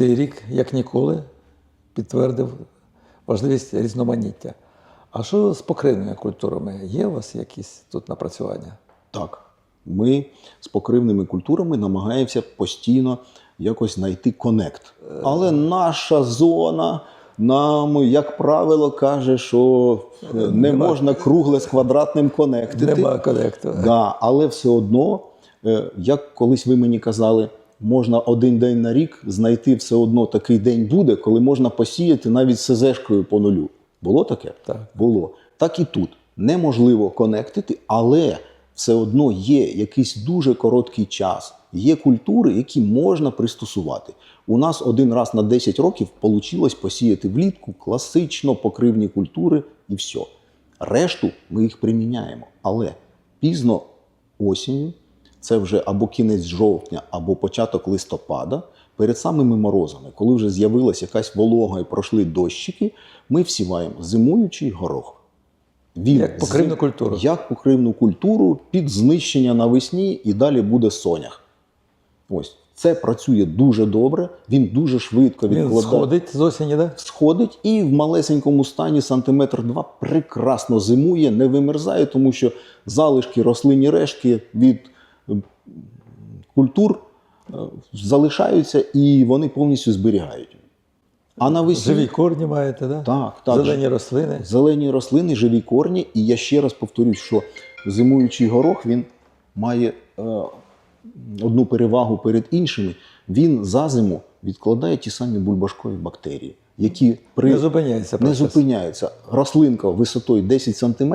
цей рік, як ніколи, підтвердив важливість різноманіття. А що з покривними культурами? Є у вас якісь тут напрацювання? Так, ми з покривними культурами намагаємося постійно якось знайти конект. Але наша зона нам, як правило, каже, що е, не Нема. можна кругле з квадратним конектити. Нема конекту. Да, але все одно, е, як колись ви мені казали, можна один день на рік знайти все одно такий день буде, коли можна посіяти навіть СЗшкою по нулю. Було таке? Так. Було. Так і тут. Неможливо конектити, але все одно є якийсь дуже короткий час. Є культури, які можна пристосувати. У нас один раз на 10 років вийшло посіяти влітку класично покривні культури і все. Решту ми їх приміняємо. Але пізно осінню, це вже або кінець жовтня, або початок листопада, перед самими морозами, коли вже з'явилася якась волога і пройшли дощики, ми всіваємо зимуючий горох. Він Як покривну зим- культуру. Як покривну культуру під знищення навесні і далі буде сонях. Ось це працює дуже добре, він дуже швидко Він сходить з осені, да? сходить і в малесенькому стані сантиметр два прекрасно зимує, не вимерзає, тому що залишки рослинні рештки від культур е, залишаються і вони повністю зберігають. А навесні Живі корні маєте, да? так, так, зелені рослини. зелені рослини, живі корні. І я ще раз повторюсь, що зимуючий горох він має е, одну перевагу перед іншими. Він за зиму відкладає ті самі бульбашкові бактерії, які при Не зупиняється не зупиняються. Рослинка висотою 10 см,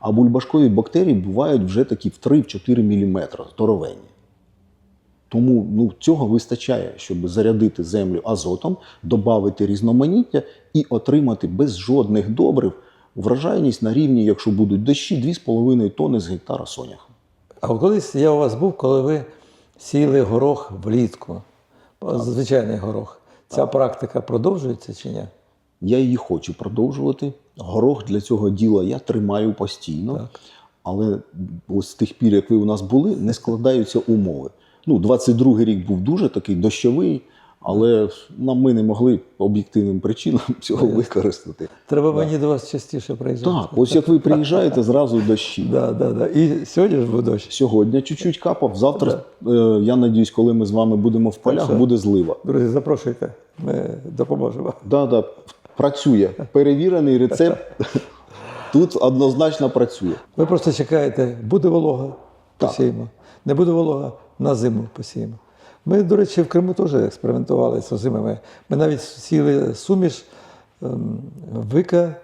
а бульбашкові бактерії бувають вже такі в 3-4 мм здоровенні. Тому ну, цього вистачає, щоб зарядити землю азотом, додати різноманіття і отримати без жодних добрив врожайність на рівні, якщо будуть дощі, 2,5 тонни з гектара соняху. А колись я у вас був, коли ви сіяли горох влітку, звичайний горох. Ця практика продовжується чи ні? Я її хочу продовжувати. Горох для цього діла я тримаю постійно. Так. Але ось з тих пір, як ви у нас були, не складаються умови. Ну, 22-й рік був дуже такий дощовий, але нам ми не могли об'єктивним причинам цього використати. Треба мені до вас частіше приїжджати. Так, ось як ви приїжджаєте, зразу дощі. Да, да, да. І сьогодні ж був дощ. Сьогодні чуть-чуть капав. Завтра, е, я надіюсь, коли ми з вами будемо в полях, буде злива. Друзі, запрошуйте, ми допоможемо. Да, да, працює. Перевірений рецепт. Тут однозначно працює. Ви просто чекаєте, буде волога, посіємо. Не буде волога, на зиму посіємо. Ми, до речі, в Криму теж експериментували з озимими. Ми навіть сіли суміш ем, вика,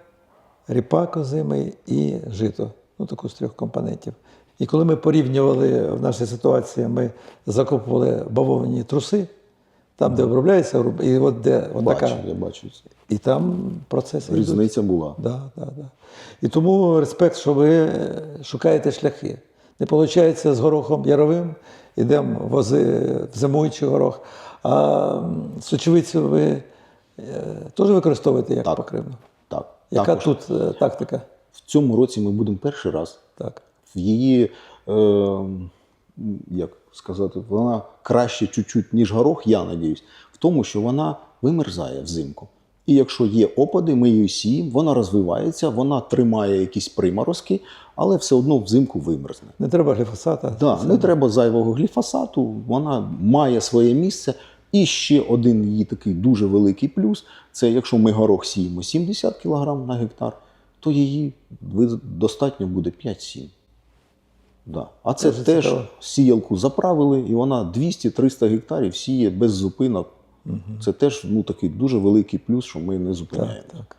ріпак озимий і жито. Ну, таку з трьох компонентів. І коли ми порівнювали в нашій ситуації, ми закопували бавовні труси, там, де обробляється, і от де от Бачу, така. я бачу це. І там процеси йдуть. Різниця була. Да, да, да. І тому респект, що ви шукаєте шляхи. Не виходить з горохом яровим, йдемо вози в зимуючий горох. А сочевицю ви е, теж використовуєте як Так. покривну? Так. Яка Також. тут е, тактика? В цьому році ми будемо перший раз Так. в її, е, як сказати, вона краще чуть-чуть, ніж горох, я надіюсь, в тому, що вона вимерзає взимку. І якщо є опади, ми її сіємо, вона розвивається, вона тримає якісь приморозки, але все одно взимку вимерзне. Не треба гліфосата. Да, не треба зайвого гліфосату, вона має своє місце. І ще один її такий дуже великий плюс: це якщо ми горох сіємо 70 кг на гектар, то її достатньо буде 5-7. Да. А це Дуже теж цікаво. сіялку заправили, і вона 200-300 гектарів сіє без зупинок. Це теж ну, такий дуже великий плюс, що ми не зупиняємо. Так, так.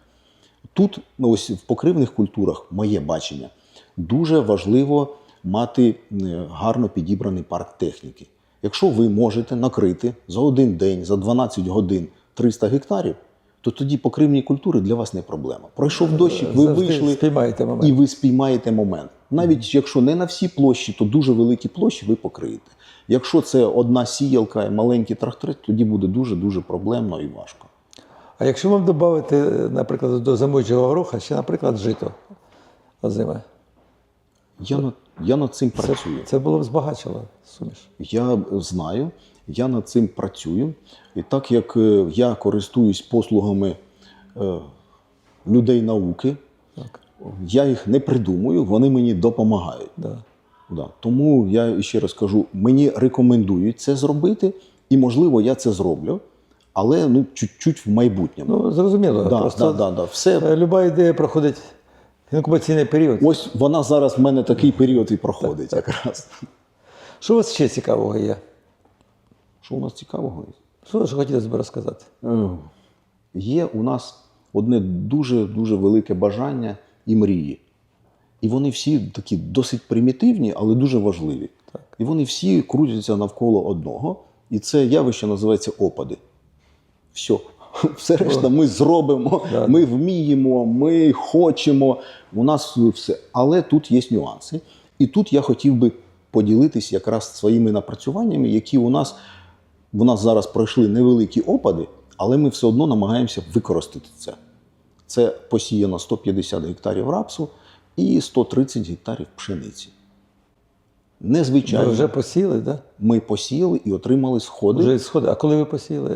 Тут, ну, ось в покривних культурах, моє бачення, дуже важливо мати е, гарно підібраний парк техніки. Якщо ви можете накрити за один день, за 12 годин 300 гектарів, то тоді покривні культури для вас не проблема. Пройшов дощик, ви Завжди вийшли і ви спіймаєте момент. Навіть якщо не на всі площі, то дуже великі площі ви покриєте. Якщо це одна сіялка і маленькі трактори, тоді буде дуже-дуже проблемно і важко. А якщо вам додати, наприклад, до зимуючого гороха, ще, наприклад, жито озиме, Я над, я над цим працюю. це було б збагачило суміш. Я знаю. Я над цим працюю. І так як е, я користуюсь послугами е, людей науки, Так, я їх не придумую, вони мені допомагають. да. Да. Тому я ще раз кажу, мені рекомендують це зробити, і можливо я це зроблю, але ну чуть-чуть в майбутньому. Ну, зрозуміло. да, Просто да, да, да. Все. е, люба ідея проходить інкубаційний період. Ось вона зараз в мене такий період і проходить якраз. Що у вас ще цікавого є? Що у нас цікавого? Що ж хотілося б розказати? Е, Є у нас одне дуже дуже велике бажання і мрії. І вони всі такі досить примітивні, але дуже важливі. Так. І вони всі крутяться навколо одного. І це явище називається опади. Все. Все решта ми зробимо, Да. ми вміємо, ми хочемо. У нас все. Але тут є нюанси. І тут я хотів би поділитись якраз своїми напрацюваннями, які у нас у нас зараз пройшли невеликі опади, але ми все одно намагаємося використати це. Це посіяно 150 гектарів рапсу і 130 гектарів пшениці. Незвичайно, Ви вже посіяли, да? ми посіяли і отримали сходи. Вже сходи. А коли ви посіяли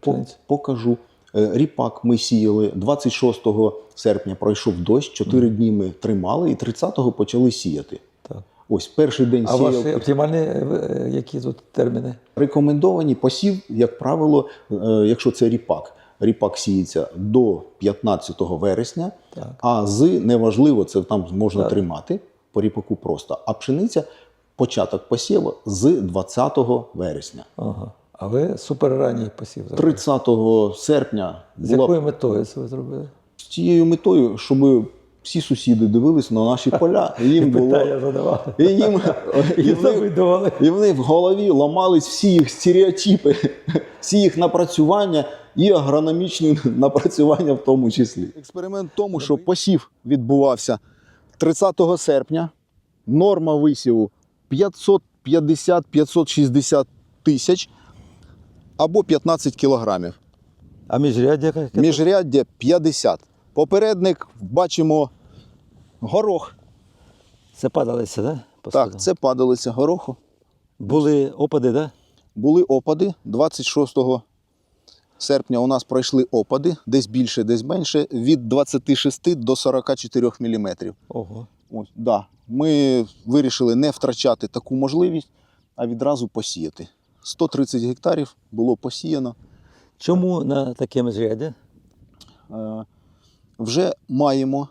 По- пшеницю? Покажу. Е, Ріпак ми сіяли 26 серпня пройшов дощ, 4 дні ми тримали і 30-го почали сіяти. Ось перший день А сіяв. ваші оптимальні е, які тут терміни? Рекомендовані посів, як правило, е, якщо це ріпак. Ріпак сіється до 15 вересня, Так. а з неважливо, це там можна Так. тримати по ріпаку просто. А пшениця початок посіву з 20 вересня. Ага. А ви суперранній посів зробили. 30 серпня З була якою метою це ви зробили? з тією метою, щоб всі сусіди дивились на наші поля, і їм було і їм і в. І в них в голові ламались всі їх стереотипи, всі їх напрацювання і агрономічні напрацювання в тому числі. Експеримент в тому, що посів відбувався 30 серпня. Норма висіву 550-560 тисяч або 15 кілограмів. А міжряддя? Міжряддя 50. Попередник бачимо горох. Це падалися, да? По Так, це падалиця гороху. Були опади, да? Були опади 26 серпня. У нас пройшли опади, десь більше, десь менше, від 26 до 44 мм. Ого. Ось, да. Ми вирішили не втрачати таку можливість, а відразу посіяти. 130 гектарів було посіяно. Чому на таке міжряддя? Е, Вже маємо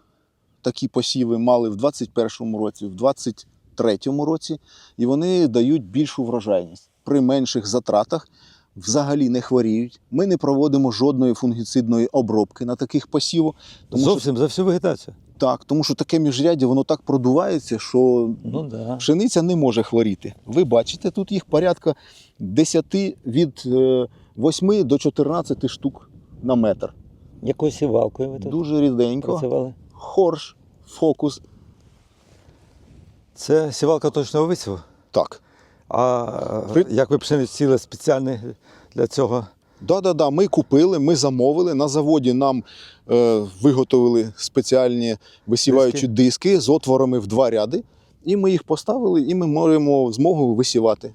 такі посіви, мали в 21 році, в 23 році, і вони дають більшу врожайність. При менших затратах взагалі не хворіють. Ми не проводимо жодної фунгіцидної обробки на таких посівах. Тому що, Зовсім за всю вегетацію. так, тому що таке міжряддя воно так продувається, що Ну да. пшениця не може хворіти. Ви бачите, тут їх порядка 10 від е, 8 до 14 штук на метр. Якою сівалкою ви тут Дуже ріденько. працювали? Хорш, фокус. Це сівалка точного висіву. Так. А При- як ви пшеницю сіли спеціальний для цього? Да-да-да, ми купили, ми замовили. На заводі нам е, виготовили спеціальні висіваючі диски. з отворами в два ряди. І ми їх поставили, і ми маємо змогу висівати.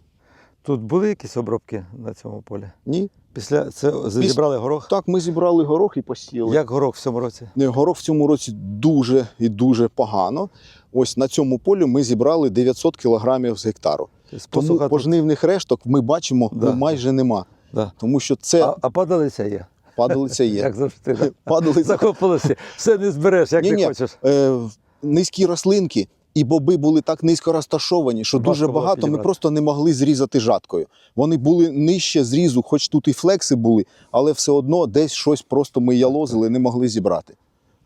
Тут були якісь обробки на цьому полі? Ні. Після це зібрали горох? Так, ми зібрали горох і посіяли. Як горох в цьому році? Горох в цьому році дуже і дуже погано. Ось на цьому полі ми зібрали 900 кілограмів з гектару. Тобто Тому пожнивних решток ми бачимо Да. ну, майже нема. Да. Тому що це А, а падалиця є. падалиця є. Як завжди. да? Падалиця Закопалося. Все не збереш, як Ні-ні, хочеш. е, низькі рослинки і боби були так низько розташовані, що Важко дуже багато ми просто не могли зрізати жаткою. Вони були нижче зрізу, хоч тут і флекси були, але все одно десь щось просто ми ялозили, не могли зібрати.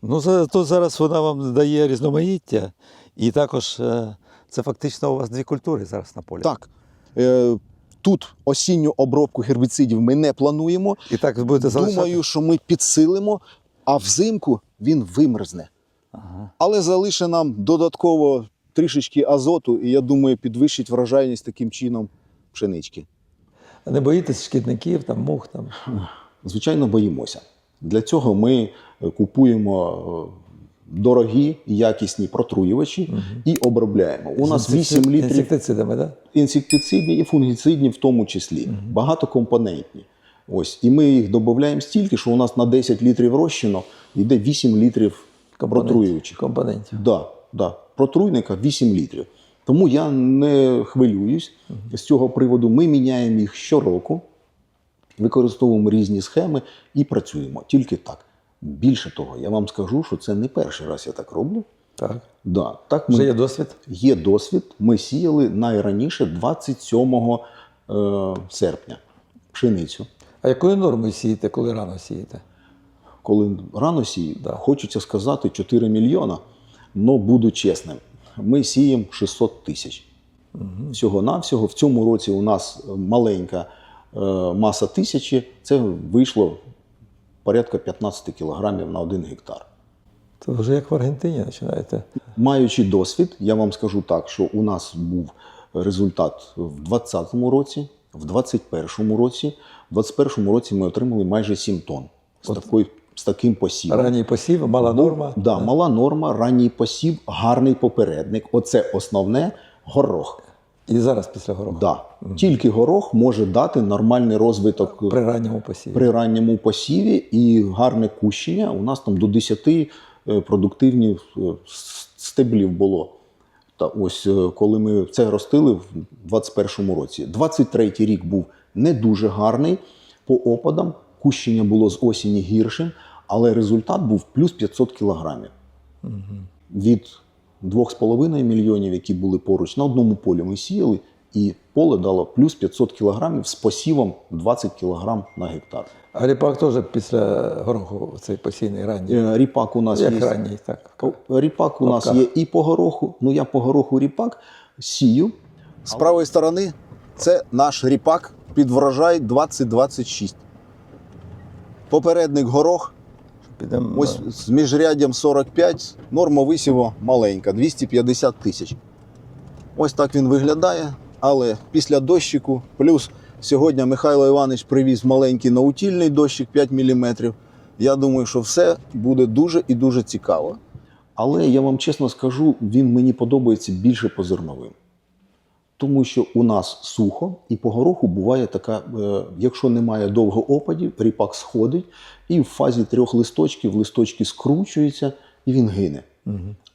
Ну, зато зараз вона вам дає різноманіття, і також е, це фактично у вас дві культури зараз на полі. Так. Е, Тут осінню обробку гербіцидів ми не плануємо. І так будете? Думаю, що ми підсилимо, а взимку він вимерзне. Ага. Але залише нам додатково трішечки азоту, і я думаю, підвищить врожайність таким чином пшенички. А Не боїтесь шкідників, там, мух там. Звичайно, боїмося. Для цього ми е, купуємо е, дорогі, якісні протруювачі і обробляємо. У нас 8 літрів Інсектицидами, так? інсектицидні і фунгіцидні в тому числі, багатокомпонентні. Ось, і ми їх додаємо стільки, що у нас на 10 літрів розчину йде 8 літрів протруюючих. Компонентів. Да, да. Протруйника 8 літрів. Тому я не хвилююсь з цього приводу. Ми міняємо їх щороку, використовуємо різні схеми і працюємо тільки так. Більше того, я вам скажу, що це не перший раз я так роблю. Так. Да, так ми Вже є досвід. Є досвід. Ми сіяли найраніше 27 е, серпня пшеницю. А якою нормою сієте, коли рано сієте? Коли рано сіють, Да. хочеться сказати 4 мільйона, але буду чесним. Ми сіємо 600 тисяч. Всього-навсього. В цьому році у нас маленька е, маса тисячі, це вийшло порядка 15 кілограмів на один гектар. То вже як в Аргентині починаєте. Маючи досвід, я вам скажу так, що у нас був результат в 2020 році, в 2021 році. В 2021 році ми отримали майже 7 тонн з, такою, з таким посівом. Ранній посів, мала норма. Да, мала норма, ранній посів, гарний попередник. Оце основне горох. І зараз після гороху. Да. Тільки горох може дати нормальний розвиток При ранньому посіві. при ранньому посіві і гарне кущення. У нас там до 10 е, продуктивних е, стеблів було. Та ось е, коли ми це ростили в 21-му році. 23-й рік був не дуже гарний по опадам. Кущення було з осені гіршим, але результат був плюс 500 кілограмів. Від 2,5 мільйонів, які були поруч, на одному полі ми сіяли, і поле дало плюс 500 кілограмів з посівом 20 кілограм на гектар. А ріпак теж після гороху цей посійний ранній. Е, Ріпак у нас Як є. ранній, так. Ріпак у нас є і по гороху. Ну я по гороху ріпак сію. З правої сторони це наш ріпак під врожай 2026. Попередник горох, Підемо. ось з міжряддям 45, норма висіву маленька 250 тисяч. Ось так він виглядає. Але після дощику, плюс сьогодні Михайло Іванович привіз маленький наутільний дощик 5 мм. Я думаю, що все буде дуже і дуже цікаво. Але я вам чесно скажу, він мені подобається більше по зерновим. Тому що у нас сухо, і по гороху буває така, е, якщо немає довго опадів, ріпак сходить, і в фазі трьох листочків листочки скручуються і він гине.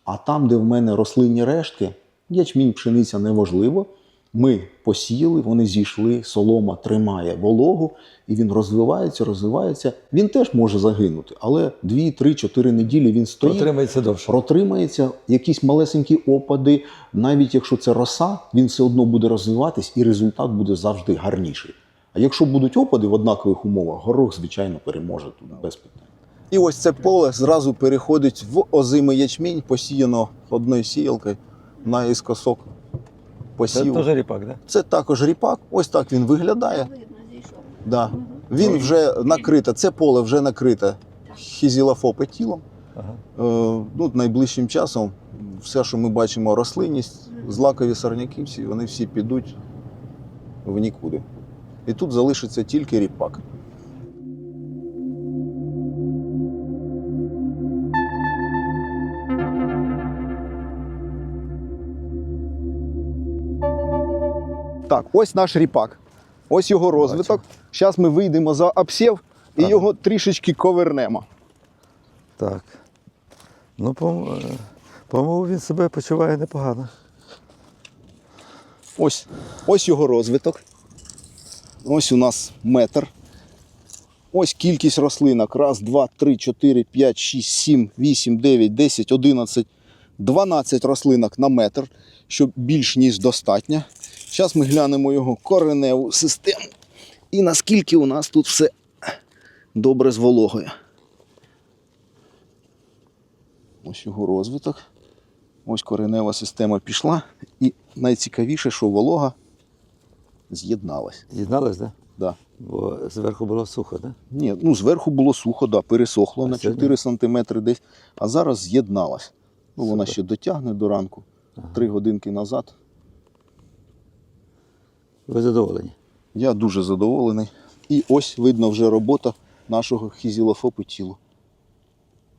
А там, де в мене рослинні рештки, ячмінь, пшениця неважливо. Ми посіяли, вони зійшли, солома тримає вологу, і він розвивається, розвивається. Він теж може загинути, але 2, 3, 4 неділі він стоїть Протримається довше. протримається, якісь малесенькі опади, навіть якщо це роса, він все одно буде розвиватись і результат буде завжди гарніший. А якщо будуть опади в однакових умовах, горох, звичайно, переможе тут без питань. І ось це поле зразу переходить в озимий ячмінь, посіяно одною сіялкою наїскосок Це посіву. теж ріпак, так? Це також ріпак, ось так він виглядає. Да. Він вже накрите, це поле вже накрите хізілофопетілом. Ага. Е, ну, найближчим часом все, що ми бачимо, рослинність, злакові сорняки, всі, вони всі підуть в нікуди. І тут залишиться тільки ріпак. Ось наш ріпак. Ось його розвиток. Зараз ми вийдемо за обсів і Ага. його трішечки ковернемо. Так. Ну, по- е, по-моєму, він себе почуває непогано. Ось, ось його розвиток. Ось у нас метр. Ось кількість рослинок. Раз, два, три, чотири, п'ять, шість, сім, вісім, дев'ять, десять, одинадцять, дванадцять рослинок на метр, що більш ніж достатньо. Зараз ми глянемо його кореневу систему. І наскільки у нас тут все добре з вологою. Ось його розвиток. Ось коренева система пішла. І найцікавіше, що волога з'єдналась. З'єднались, так? Да. Бо зверху було сухо, так? Ні, ну зверху було сухо, да, пересохло А на 4 сантиметри десь, а зараз з'єдналась. Ну, вона ще дотягне до ранку, три годинки назад. Ви задоволені? Я дуже задоволений. І ось видно вже робота нашого хізілофопу тілу.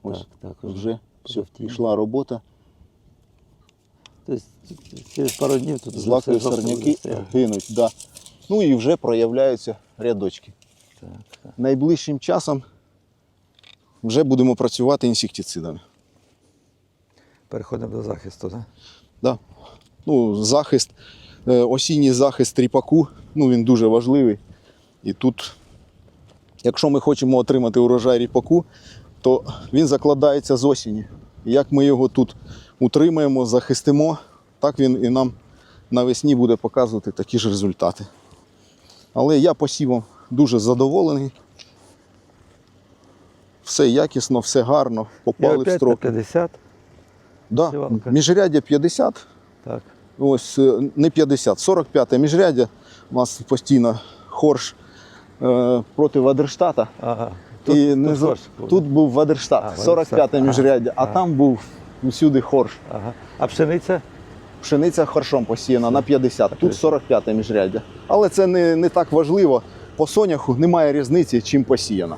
Ось Так, так. вже Все, пішла робота. Тобто через пару днів тут Злакові сорняки гинуть. Да. Ну і вже проявляються рядочки. Так, так. Найближчим часом вже будемо працювати інсектицидами. Переходимо до захисту, так? Да. Ну, захист, осінній захист ріпаку, ну, він дуже важливий. І тут, якщо ми хочемо отримати урожай ріпаку, то він закладається з осені. І Як ми його тут утримаємо, захистимо, так він і нам навесні буде показувати такі ж результати. Але я посівом дуже задоволений. Все якісно, все гарно, попали в строки. 50. Да. Міжряддя 50, Так. Ось е, не 50, 45 міжряддя. У нас постійно хорш е, проти Вадерштата. Ага. і не за- Форш був. тут був Вадерштат, А, 45 Вадерштат. міжряддя, а Ага. там був усюди хорш. Ага. А пшениця? Пшениця хоршом посіяна на 50, тут 45 міжряддя. Але це не, не так важливо. По соняху немає різниці, чим посіяна.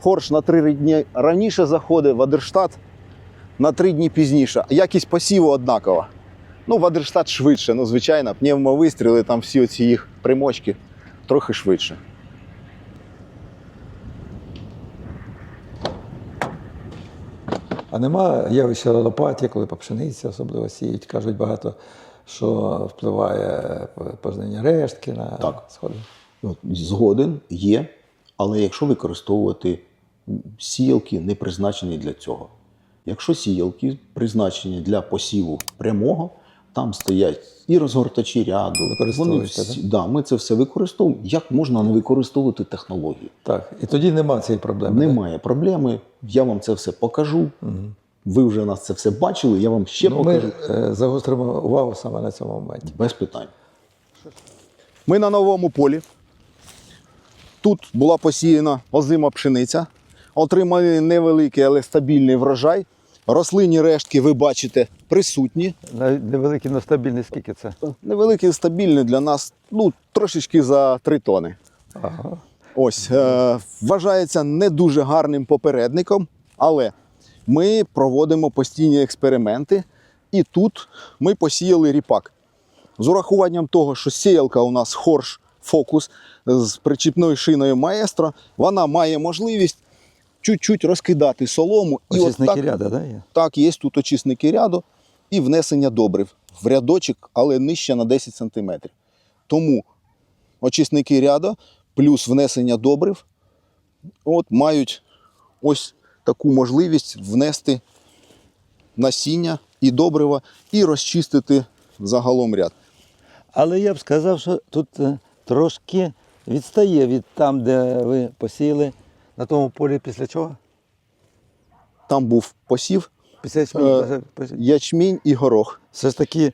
Хорш на 3 дні раніше заходить, Вадерштат на 3 дні пізніше. Якість посіву однакова. Ну, Вадерштат швидше, ну, звичайно, пневмовистріли, там всі оці їх примочки трохи швидше. А нема явища лопаті, коли по пшениці особливо сіють. Кажуть багато, що впливає пожнення рештки на Так. сходи. Згоден є, але якщо використовувати сіялки, не призначені для цього. Якщо сіялки призначені для посіву прямого, там стоять і розгортачі ряду. Вони всі, да, ми це все використовуємо. Як можна не використовувати технології? Так. І тоді нема цієї проблеми. Немає проблеми. Я вам це все покажу. Угу. Ви вже нас це все бачили, я вам ще Ну, покажу. е, загостримо увагу саме на цьому моменті. Без питань. Ми на новому полі. Тут була посіяна озима пшениця. Отримали невеликий, але стабільний врожай. Рослинні рештки, ви бачите, присутні. Невеликий, але стабільний, скільки це? Невеликий, стабільний для нас, ну, трошечки за 3 тони. Ага. Ось, е, вважається не дуже гарним попередником, але ми проводимо постійні експерименти, і тут ми посіяли ріпак. З урахуванням того, що сіялка у нас хорш фокус з причіпною шиною маестро, вона має можливість чуть-чуть розкидати солому. І от так, ряда, да, є? так, є тут очисники ряду і внесення добрив в рядочок, але нижче на 10 см. Тому очисники ряду плюс внесення добрив от, мають ось таку можливість внести насіння і добрива і розчистити загалом ряд. Але я б сказав, що тут е, трошки відстає від там, де ви посіяли на тому полі після чого? Там був посів, Після. Е, ячмінь і горох. Все ж таки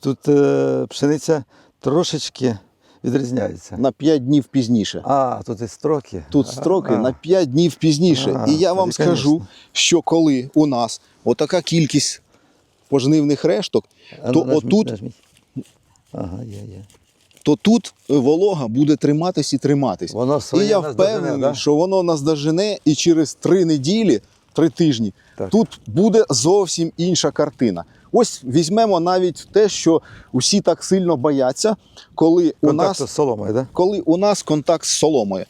тут е, пшениця трошечки відрізняється. На 5 днів пізніше. А, тут і строки. Тут строки а. на 5 днів пізніше. А, і я вам тоді, скажу, конечно. що коли у нас отака кількість пожнивних решток, А то ну, нажміть, отут, нажміть. Ага, є, є. То тут волога буде триматись і триматись. Воно І я нас дожене, впевнений, да? що воно нас дожене, і через три неділі, три тижні, Так. тут буде зовсім інша картина. Ось візьмемо навіть те, що усі так сильно бояться, коли у Контакт нас з соломою, да? коли у нас контакт з соломою.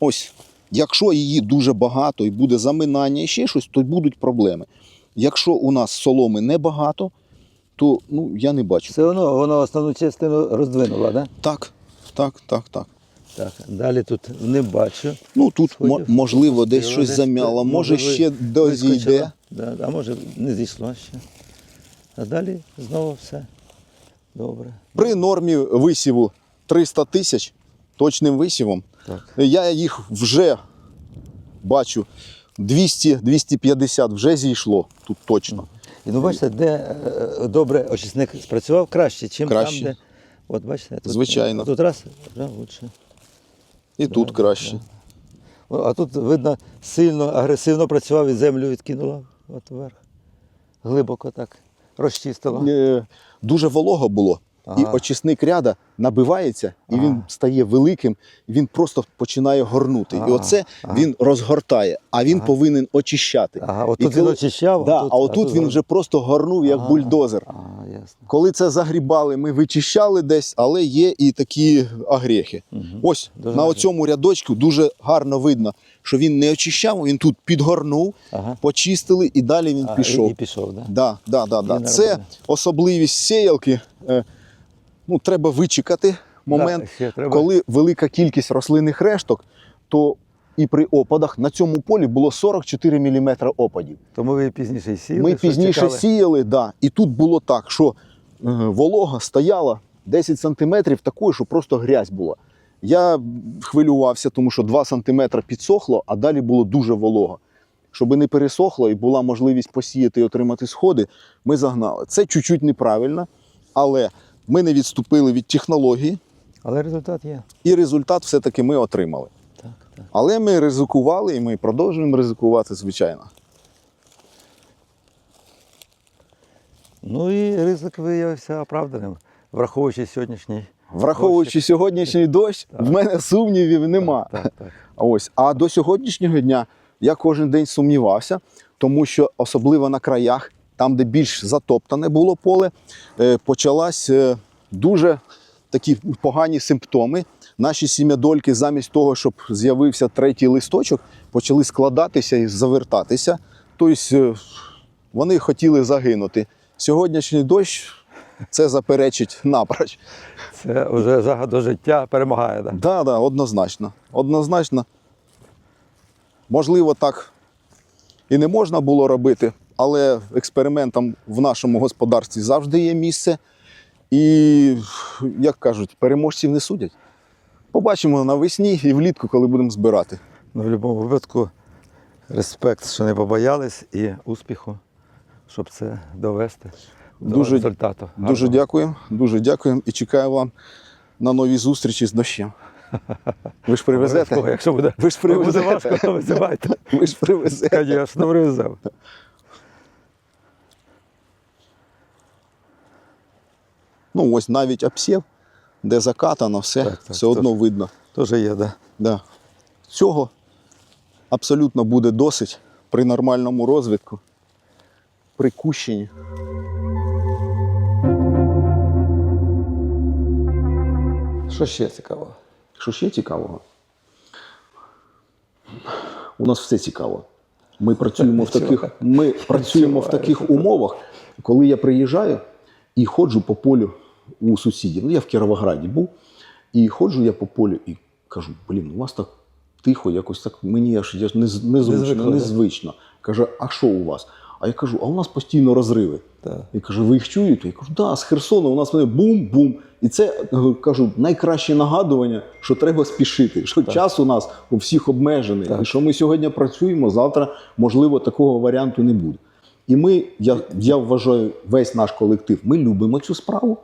Ось, якщо її дуже багато і буде заминання і ще щось, то будуть проблеми. Якщо у нас соломи небагато, то ну, я не бачу. Все одно воно основну частину роздвинуло, да? Так, так, так, так. Так, далі тут не бачу. Ну тут Сходів. можливо десь Десь, щось замяло, може ви- ще дозійде. Да, а може не зійшло ще. А далі знову все добре. При нормі висіву 300 тисяч точним висівом, Так. я їх вже бачу 200-250 вже зійшло тут точно. І ну бачите, де е, добре очисник спрацював краще, чим Краще. там, де. От бачите, тут, Звичайно. Тут раз вже лучше. І тут краще. О, А тут, видно, сильно, агресивно працював і землю відкинула от вверх. Глибоко так розчистила. Е, дуже волого було. І очисник ряда набивається, і він стає великим, він просто починає горнути. І оце Ага. він розгортає, а він Ага. повинен очищати. Ага, І отут він очищав, Да, отут- а отут він вже просто горнув як Ага. бульдозер. А, ясно. Коли це загрібали, ми вичищали десь, але є і такі агрехи. Мгм. Ось Дуже на гарно. оцьому рядочку дуже гарно видно, що він не очищав, він тут підгорнув, Ага. почистили і далі він А, пішов. І, і пішов, да? Да, да, да, да. Це особливість сіялки. Ну, треба вичекати момент, Да, треба. коли велика кількість рослинних решток, то і при опадах на цьому полі було 44 мм опадів. Тому ви пізніше й сіли. Ми пізніше чекали. сіяли, да, і тут було так, що е, волога стояла 10 сантиметрів такою, що просто грязь була. Я хвилювався, тому що 2 сантиметри підсохло, а далі було дуже волого. Щоб не пересохло і була можливість посіяти і отримати сходи, ми загнали. Це чуть-чуть неправильно, але ми не відступили від технології, Але результат є. і результат все-таки ми отримали. Так, так. Але ми ризикували і ми продовжуємо ризикувати, звичайно. Ну і ризик виявився оправданим, враховуючи сьогоднішній. Враховуючи сьогоднішній дощ, в мене сумнівів нема. Так, так. А Ось, а до сьогоднішнього дня я кожен день сумнівався, тому що особливо на краях, там, де більш затоптане було поле, е, почалась е, дуже такі погані симптоми. Наші сім'ядольки, замість того, щоб з'явився третій листочок, почали складатися і завертатися. Тобто е, вони хотіли загинути. Сьогоднішній дощ це заперечить напроч. Це вже загаду життя перемагає. Да? Да, да, однозначно. Однозначно. Можливо, так і не можна було робити, але експериментам в нашому господарстві завжди є місце. І, як кажуть, переможців не судять. Побачимо навесні і влітку, коли будемо збирати. Ну, в будь-якому випадку респект, що не побоялись, і успіху, щоб це довести до Дуже- результату. Дуже дякую, дуже дякую і чекаю вам на нові зустрічі з дощем. Ви ж привезете? Якщо буде, Ви ж буде важко, то визивайте. Ви ж привезете. Звісно, привеземо. Ну, ось навіть обсів, де закатано, все, Так, так, все одно тож. видно. Теж є, так. Да. Да. Цього абсолютно буде досить при нормальному розвитку, при кущенні. Що ще цікаво? Що ще цікавого? У нас все цікаво. Ми працюємо в таких, ми працюємо в таких умовах, коли я приїжджаю і ходжу по полю у сусідів. Ну, я в Кіровограді був, і ходжу я по полю і кажу: блін, у вас так тихо, якось так мені аж я Незвично, незвично. Каже, а що у вас? А я кажу, а у нас постійно розриви. Так. І каже, ви їх чуєте? Я кажу, да, з Херсону у нас вони бум-бум. І це кажу, найкраще нагадування, що треба спішити, що час у нас у всіх обмежений, Так. і що ми сьогодні працюємо, завтра, можливо, такого варіанту не буде. І ми, я, я вважаю, весь наш колектив, ми любимо цю справу,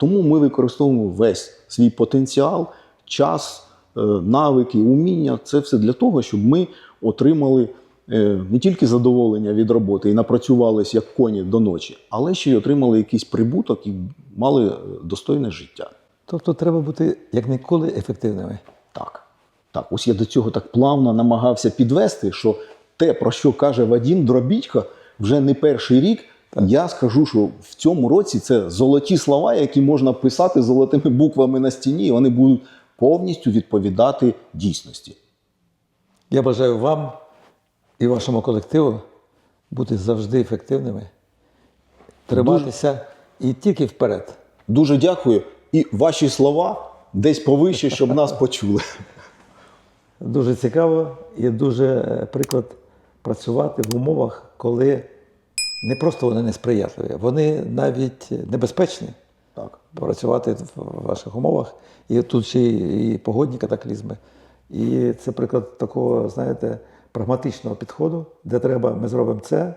тому ми використовуємо весь свій потенціал, час, е, навики, уміння. Це все для того, щоб ми отримали е, не тільки задоволення від роботи і напрацювалися як коні до ночі, але ще й отримали якийсь прибуток і мали е, достойне життя. Тобто треба бути як ніколи ефективними. Так. Так, ось я до цього так плавно намагався підвести, що те, про що каже Вадім Дробітько, вже не перший рік. Я скажу, що в цьому році це золоті слова, які можна писати золотими буквами на стіні, і вони будуть повністю відповідати дійсності. Я бажаю вам і вашому колективу бути завжди ефективними, триматися і тільки вперед. Дуже дякую. І ваші слова десь повище, щоб нас почули. Дуже цікаво і дуже е, приклад працювати в умовах, коли не просто вони несприятливі, вони навіть небезпечні. Так. Працювати в ваших умовах. І тут ще і погодні катаклізми. І це приклад такого, знаєте, прагматичного підходу, де треба, ми зробимо це,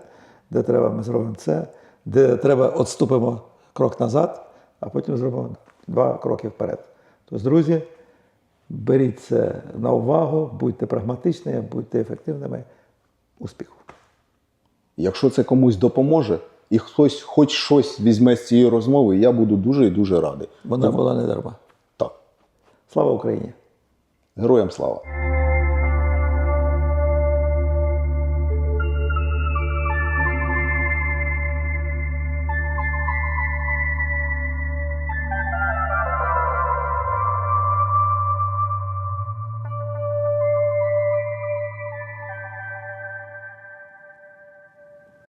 де треба, ми зробимо це, де треба, відступимо крок назад, а потім зробимо два кроки вперед. Тобто, друзі, беріть це на увагу, будьте прагматичними, будьте ефективними. Успіху! Якщо це комусь допоможе, і хтось хоч щось візьме з цієї розмови, я буду дуже і дуже радий. Вона була не дарма. Так, Слава Україні! героям слава!